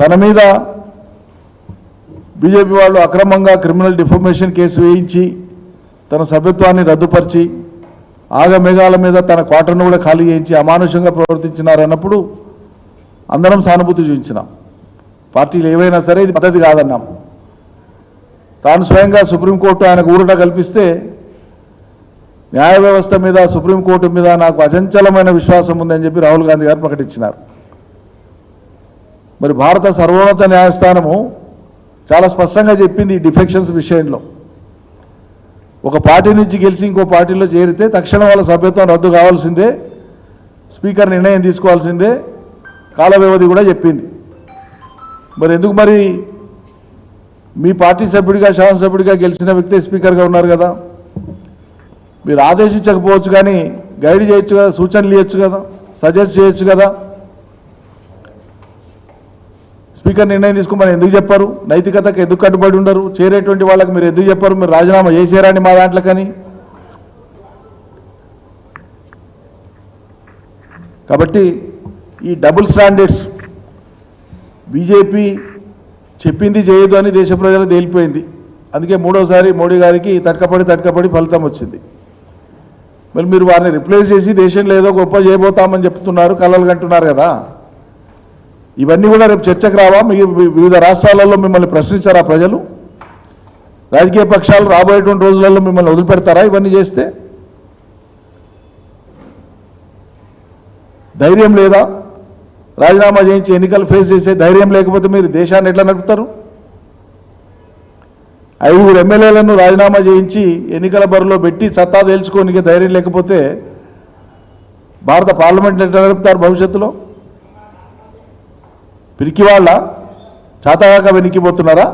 తన మీద బీజేపీ వాళ్ళు అక్రమంగా క్రిమినల్ డిఫర్మేషన్ కేసు వేయించి తన సభ్యత్వాన్ని రద్దుపరిచి ఆగమేఘాల మీద తన క్వార్టర్ను కూడా ఖాళీ చేయించి అమానుషంగా ప్రవర్తించినారన్నప్పుడు అందరం సానుభూతి చూపించినాం. పార్టీలు ఏవైనా సరే ఇది పద్ధతి కాదన్నాం. తాను స్వయంగా సుప్రీంకోర్టు ఆయనకు ఊరట కల్పిస్తే న్యాయ వ్యవస్థ మీద సుప్రీంకోర్టు మీద నాకు అచంచలమైన విశ్వాసం ఉందని చెప్పి రాహుల్ గాంధీ గారు ప్రకటించినారు. మరి భారత సర్వోన్నత న్యాయస్థానము చాలా స్పష్టంగా చెప్పింది ఈ డిఫెక్షన్స్ విషయంలో. ఒక పార్టీ నుంచి గెలిచి ఇంకో పార్టీలో చేరితే తక్షణం వాళ్ళ సభ్యత్వం రద్దు కావాల్సిందే స్పీకర్ నిర్ణయం తీసుకోవాల్సిందే కాల వ్యవధి కూడా చెప్పింది. మరి ఎందుకు మరి మీ పార్టీ సభ్యుడిగా శాసనసభ్యుడిగా గెలిచిన వ్యక్తే స్పీకర్గా ఉన్నారు కదా? మీరు ఆదేశించకపోవచ్చు కానీ గైడ్ చేయొచ్చు కదా సూచనలు ఇవ్వచ్చు కదా సజెస్ట్ చేయొచ్చు కదా? స్పీకర్ నిర్ణయం తీసుకోమని ఎందుకు చెప్పారు? నైతికతకు ఎందుకు కట్టుబడి ఉండరు? చేరేటువంటి వాళ్ళకి మీరు ఎందుకు చెప్పారు? మీరు రాజీనామా చేసేరాని మా దాంట్లోకని. కాబట్టి ఈ డబుల్ స్టాండర్డ్స్ బీజేపీ చెప్పింది చేయదు అని దేశ ప్రజలు తేలిపోయింది. అందుకే మూడోసారి మోడీ గారికి తటకపడి తటకపడి ఫలితం వచ్చింది. మరి మీరు వారిని రిప్లేస్ చేసి దేశంలో ఏదో గొప్ప చేయబోతామని చెప్తున్నారు కలలు కంటున్నారు కదా. ఇవన్నీ కూడా రేపు చర్చకు రావా? మీ వి- వివిధ రాష్ట్రాలలో మిమ్మల్ని ప్రశ్నించారా ప్రజలు? రాజకీయ పక్షాలు రాబోయేటువంటి రోజులలో మిమ్మల్ని వదిలిపెడతారా ఇవన్నీ చేస్తే? ధైర్యం లేదా? రాజీనామా చేయించి ఎన్నికలు ఫేస్ చేసే ధైర్యం లేకపోతే మీరు దేశాన్ని ఎట్లా నడుపుతారు? ఐదుగురు ఎమ్మెల్యేలను రాజీనామా చేయించి ఎన్నికల బరిలో పెట్టి సత్తా తేల్చుకోనికి ధైర్యం లేకపోతే భారత పార్లమెంట్ ఎట్లా నడుపుతారు భవిష్యత్తులో? పిరికి వాళ్ళ చాతగాక వెనికిపోతున్నారా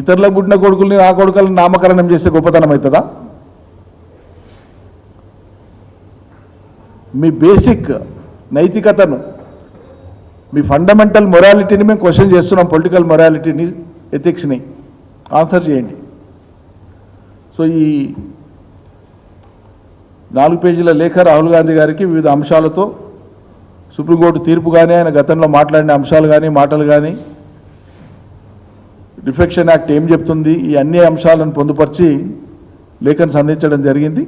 ఇతరులకు పుట్టిన కొడుకుల్ని నా కొడుకులను నామకరణం చేసే గొప్పతనం అవుతుందా? మీ బేసిక్ నైతికతను మీ ఫండమెంటల్ మొరాలిటీని మేము క్వశ్చన్ చేస్తున్నాం పొలిటికల్ మొరాలిటీని ఎథిక్స్ని ఆన్సర్ చేయండి. సో ఈ నాలుగు పేజీల లేఖ రాహుల్ గాంధీ గారికి వివిధ అంశాలతో సుప్రీంకోర్టు తీర్పు కానీ ఆయన గతంలో మాట్లాడిన అంశాలు కానీ మాటలు కానీ డిఫెక్షన్ యాక్ట్ ఏం చెప్తుంది ఈ అన్ని అంశాలను పొందుపరిచి లేఖను సంధించడం జరిగింది.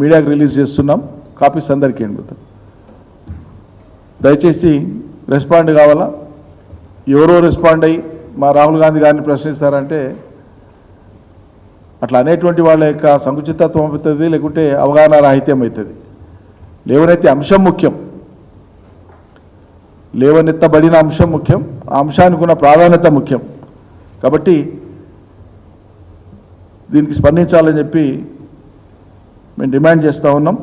మీడియాకు రిలీజ్ చేస్తున్నాం. కాపీస్ అందరికీ అండి దయచేసి రెస్పాండ్ కావాలా? ఎవరో రెస్పాండ్ అయ్యి మా రాహుల్ గాంధీ గారిని ప్రశ్నిస్తారంటే అట్లా అనేటువంటి వాళ్ళ యొక్క సంకుచితత్వం అవుతుంది లేకుంటే అవగాహన రాహిత్యం అవుతుంది. లేవనైతే అంశం ముఖ్యం. లేవనెత్తబడిన అంశం ముఖ్యం ఆ అంశానికి ఉన్న ప్రాధాన్యత ముఖ్యం. కాబట్టి దీనికి స్పందించాలని చెప్పి మేము డిమాండ్ చేస్తూ ఉన్నాం.